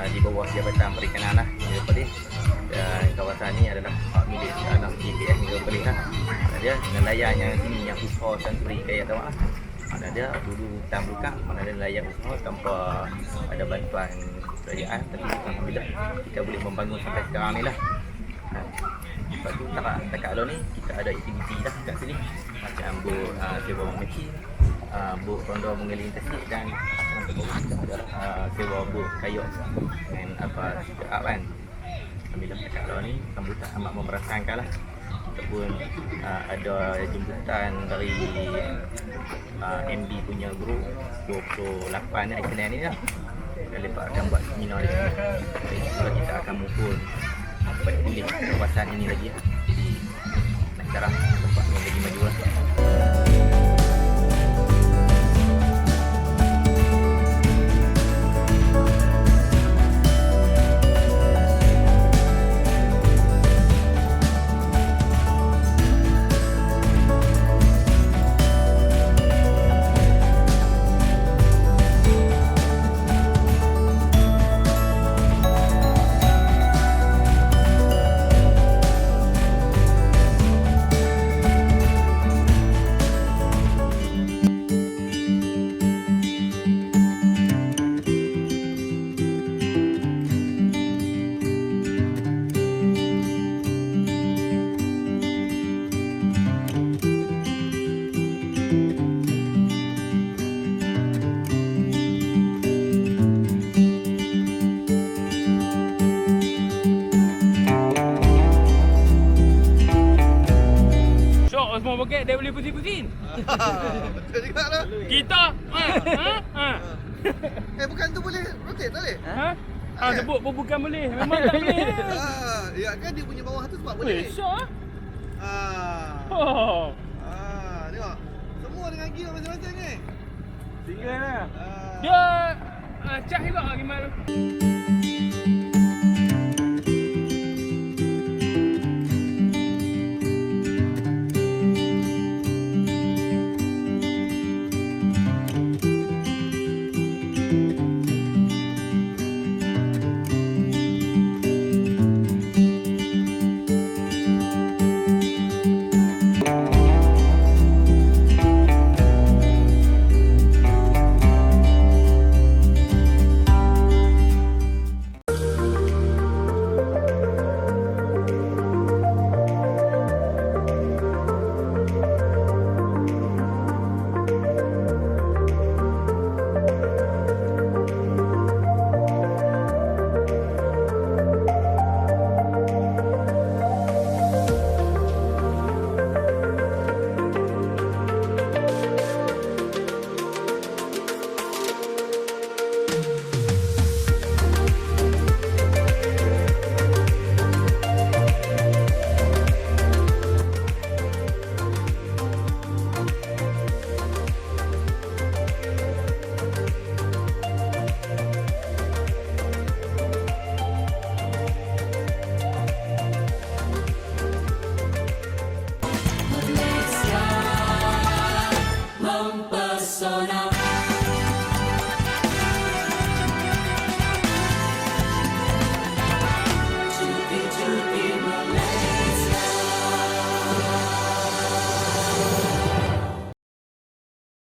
uh, di bawah Jabatan Perikanan lah. Negeri Perlis dan kawasan ni adalah hak milik anak JPS Negeri Perlis lah dia layar yang sini yang usaha santri kaya tamak lah mana dia dulu tam buka mana dia layak usaha tanpa ada bantuan kerajaan tapi Alhamdulillah kita boleh membangun sampai sekarang ni lah. Ha. Lepas tu tak dekat Alor ni kita ada aktiviti dah kat sini. Macam bot uh, sewa mesin uh, bot rondo mengeling tasik dan yang ada uh, sewa bot kayak dengan apa speed up kan? Alhamdulillah dekat Alor ni sambutan amat memerasankan lah. Kita pun uh, ada jemputan dari uh, MD punya group 28 ni Aikinan ni lah. Dan lepas akan buat seminar sini. Jadi, kita akan mumpul dapat pulih kawasan ini lagi lah. Jadi nak cara tempat yang lagi maju lah. Semua pakai dia boleh pusing-pusing. Betul juga lah. Kita ha ha ha. Eh bukan tu boleh rotate tak boleh? Ha? Ah sebut pun bukan boleh. Memang tak boleh. Ah, ya kan dia punya bawah tu sebab boleh. syok ah. Ah. Oh. Ah, tengok. Semua dengan gear masing-masing ni. Tinggal lah. Ah. Dia ah, cah juga gimana tu.